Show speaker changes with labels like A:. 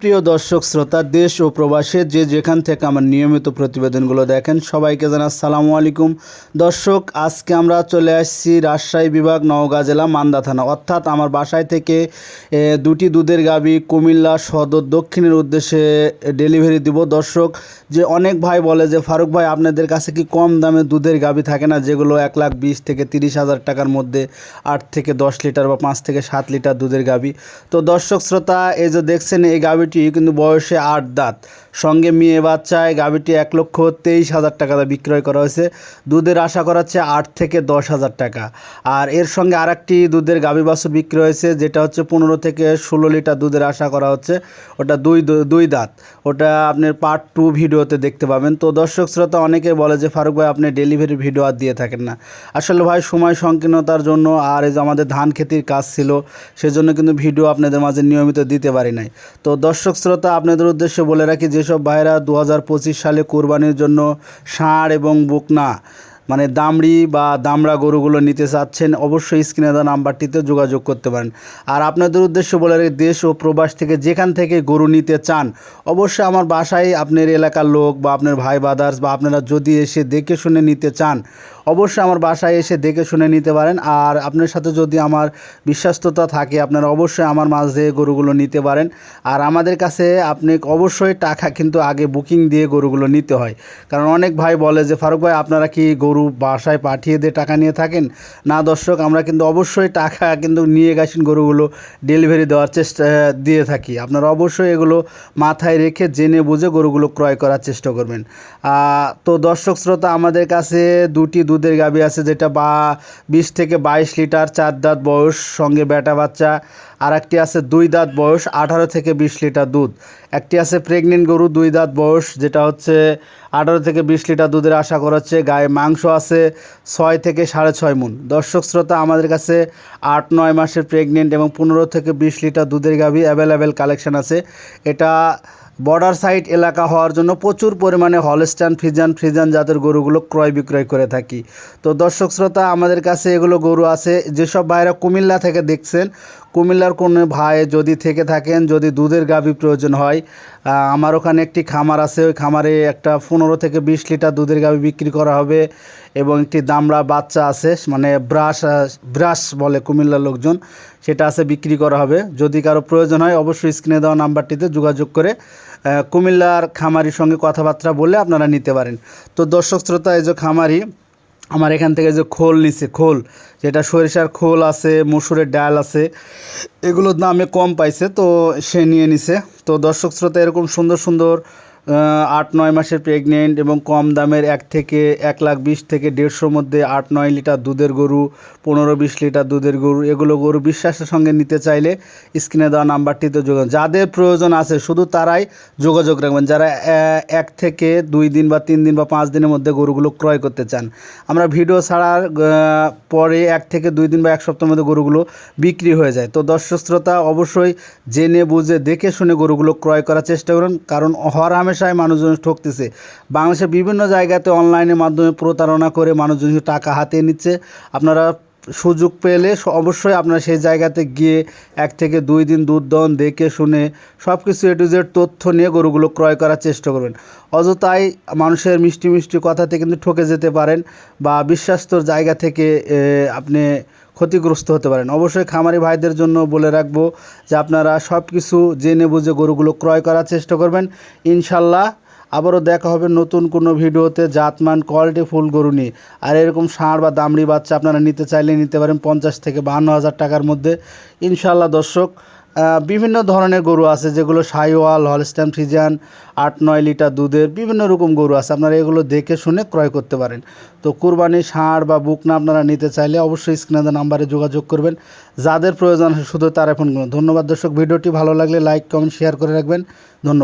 A: প্রিয় দর্শক, শ্রোতা, দেশ ও প্রবাসে যে যেখান থেকে আমার নিয়মিত প্রতিবেদনগুলো দেখেন, সবাইকে জানা আসসালামু আলাইকুম। দর্শক, আজকে আমরা চলে আসছি রাজশাহী বিভাগ, নওগাঁ জেলা, মান্দা থানা। অর্থাৎ আমার বাসায় থেকে দুটি দুধের গাবি কুমিল্লা সদর দক্ষিণের উদ্দেশ্যে ডেলিভারি দিব। দর্শক, যে অনেক ভাই বলে যে, ফারুক ভাই, আপনাদের কাছে কি কম দামে দুধের গাবি থাকে না, যেগুলো এক লাখ বিশ থেকে তিরিশ হাজার টাকার মধ্যে আট থেকে দশ লিটার বা পাঁচ থেকে সাত লিটার দুধের গাবি? তো দর্শক, শ্রোতা, এই যে দেখছেন, এই গাবিটি কিন্তু বয়সে আট দাঁত। সঙ্গে মেয়ে বাচ্চায় গাভীটি এক লক্ষ তেইশ হাজার টাকা দিয়ে বিক্রয় করা হয়েছে। দুধের আশা করা হচ্ছে আট থেকে দশ হাজার টাকা। আর এর সঙ্গে আরেকটি দুধের গাবি বাছুর বিক্রি হয়েছে, যেটা হচ্ছে পনেরো থেকে ষোলো লিটার দুধের আশা করা হচ্ছে। ওটা দুই দুই দাঁত। ওটা আপনার পার্ট টু ভিডিওতে দেখতে পাবেন। তো দর্শক শ্রোতা, অনেকে বলে যে, ফারুক ভাই, আপনি ডেলিভারি ভিডিও আর দিয়ে থাকেন না। আসলে ভাই, সময় সংকীর্ণতার জন্য আর এই যে আমাদের ধান খেতির কাজ ছিল, সেজন্য কিন্তু ভিডিও আপনাদের মাঝে নিয়মিত দিতে পারি নাই। তো দর্শক শ্রোতা, আপনাদের উদ্দেশ্যে বলে রাখি যেসব ভাইরা দু হাজার পঁচিশ সালে কোরবানির জন্য ষাঁড় এবং বুকনা মানে দামড়ি বা দামড়া গরুগুলো নিতে চাচ্ছেন, অবশ্যই স্ক্রিনে দেওয়া নাম্বারটিতে যোগাযোগ করতে পারেন। আর আপনাদের উদ্দেশ্যে বলে দেশ ও প্রবাস থেকে যেখান থেকে গরু নিতে চান, অবশ্যই আমার বাসায় আপনার এলাকার লোক বা আপনার ভাই বাদার্স বা আপনারা যদি এসে দেখে শুনে নিতে চান অবশ্যই আমার বাসায় এসে দেখে শুনে নিতে পারেন। আর আপনার সাথে যদি আমার বিশ্বাস্ততা থাকে, আপনারা অবশ্যই আমার মাছ দিয়ে গরুগুলো নিতে পারেন। আর আমাদের কাছে আপনি অবশ্যই টাকা কিন্তু আগে বুকিং দিয়ে গরুগুলো নিতে হয়। কারণ অনেক ভাই বলে যে, ফারুক ভাই, আপনারা কি গরু বাসায় পাঠিয়ে দিয়ে টাকা নিয়ে থাকেন? না দর্শক, আমরা কিন্তু অবশ্যই টাকা কিন্তু নিয়ে গেছেন গরুগুলো ডেলিভারি দেওয়ার চেষ্টা দিয়ে থাকি। আপনারা অবশ্যই এগুলো মাথায় রেখে জেনে বুঝে গরুগুলো ক্রয় করার চেষ্টা করবেন। তো দর্শক শ্রোতা, আমাদের কাছে দুটি দুধের গাবি আছে যেটা বা বিশ থেকে বাইশ লিটার চার দাঁত বয়স, সঙ্গে বেটা বাচ্চা। আর একটি আছে দুই দাঁত বয়স, আঠারো থেকে বিশ লিটার দুধ। একটি আছে প্রেগনেন্ট গরু, দুই দাঁত বয়স, যেটা হচ্ছে আঠারো থেকে বিশ লিটার দুধের আশা করা হচ্ছে গায়ে মাংস আছে ছয় থেকে সাড়ে ছয় মুন দর্শক শ্রোতা, আমাদের কাছে আট নয় মাসের প্রেগনেন্ট এবং পনেরো থেকে বিশ লিটার দুধের গাভি অ্যাভেলেবেল কালেকশন আছে। এটা বর্ডার সাইড এলাকা হওয়ার জন্য প্রচুর পরিমাণে হলস্টান ফ্রিজান ফ্রিজান জাতের গরুগুলো ক্রয় বিক্রয় করে থাকি। তো দর্শক শ্রোতা, আমাদের কাছে এগুলো গরু আছে। যেসব ভাইরা কুমিল্লা থেকে দেখছেন, কুমিল্লার কোনো ভাই যদি থেকে থাকেন, যদি দুধের গাভি প্রয়োজন হয় আমার ওখানে একটি খামার আছে। ওই খামারে একটা পনেরো থেকে বিশ লিটার দুধের গাভি বিক্রি করা হবে। এবং একটি দামড়া বাচ্চা আছে মানে ব্রাশ ব্রাশ বলে কুমিল্লার লোকজন, সেটা আছে বিক্রি করা হবে। যদি কারও প্রয়োজন হয়, অবশ্যই স্ক্রিনে দেওয়া নাম্বারটিতে যোগাযোগ করে কুমিল্লার খামারির সঙ্গে কথাবার্তা বলে আপনারা নিতে পারেন। তো দর্শক শ্রোতা, এই যে খামারি, আমার এখান থেকে যে খোল নিছে, খোল, যেটা সরিষার খোল আছে, মসুরের ডাল আছে, এগুলোর দামে কম পাইছে, তো সে নিয়ে নিছে। তো দর্শক শ্রোতা, এরকম সুন্দর সুন্দর আট নয় মাসের প্রেগনেন্ট এবং কম দামের এক থেকে এক লাখ বিশ থেকে দেড়শোর মধ্যে আট নয় লিটার দুধের গরু, পনেরো বিশ লিটার দুধের গরু, এগুলো গরু বিশ্বাসের সঙ্গে নিতে চাইলে স্ক্রিনে দেওয়া নাম্বারটিতে যোগাযোগ। যাদের প্রয়োজন আছে, শুধু তারাই যোগাযোগ রাখবেন। যারা এক থেকে দুই দিন বা তিন দিন বা পাঁচ দিনের মধ্যে গরুগুলো ক্রয় করতে চান। আমরা ভিডিও ছাড়ার পরে এক থেকে দুই দিন বা এক সপ্তাহের মধ্যে গরুগুলো বিক্রি হয়ে যায়। তো দর্শক শ্রোতা, অবশ্যই জেনে বুঝে দেখে শুনে গরুগুলো ক্রয় করার চেষ্টা করুন। কারণ হর হামেশায় মানুষজন ঠকতেছে। বাংলাদেশের বিভিন্ন জায়গাতে অনলাইনের মাধ্যমে প্রতারণা করে মানুষজন টাকা হাতিয়ে নিচ্ছে। আপনারা সুযোগ পেলে অবশ্যই আপনারা সেই জায়গাতে গিয়ে এক থেকে দুই দিন দুধ দন দেখে শুনে সব কিছু এ টু জেড তথ্য নিয়ে গরুগুলো ক্রয় করার চেষ্টা করবেন। অযথাই মানুষের মিষ্টি মিষ্টি কথাতে কিন্তু ঠকে যেতে পারেন বা বিশ্বাস্তর জায়গা থেকে আপনি ক্ষতিগ্রস্ত হতে পারেন। অবশ্যই খামারি ভাইদের জন্য বলে রাখব যে আপনারা সব কিছু জেনে বুঝে গরুগুলো ক্রয় করার চেষ্টা করবেন। ইনশাল্লাহ আবারও দেখা হবে নতুন কোনো ভিডিওতে জাতমান কোয়ালিটি ফুল গরু নিয়ে। আর এরকম ষাঁড় বা দামড়ি বাচ্চা আপনারা নিতে চাইলে নিতে পারেন পঞ্চাশ থেকে বাহান্ন হাজার টাকার মধ্যে। ইনশাল্লাহ দর্শক বিভিন্ন ধরনের গরু আছে যেগুলো সাইওয়াল হলস্টান ফ্রিজান আট নয় লিটার দুধের বিভিন্ন রকম গরু আছে। আপনারা এগুলো দেখে শুনে ক্রয় করতে পারেন। তো কুরবানি, ষাঁড় বা বুকনা আপনারা নিতে চাইলে অবশ্যই স্ক্রিনে নাম্বারে যোগাযোগ করবেন। যাদের প্রয়োজন শুধু তারা ফোন ধন্যবাদ দর্শক, ভিডিওটি ভালো লাগলে লাইক, কমেন্ট, শেয়ার করে রাখবেন। ধন্যবাদ।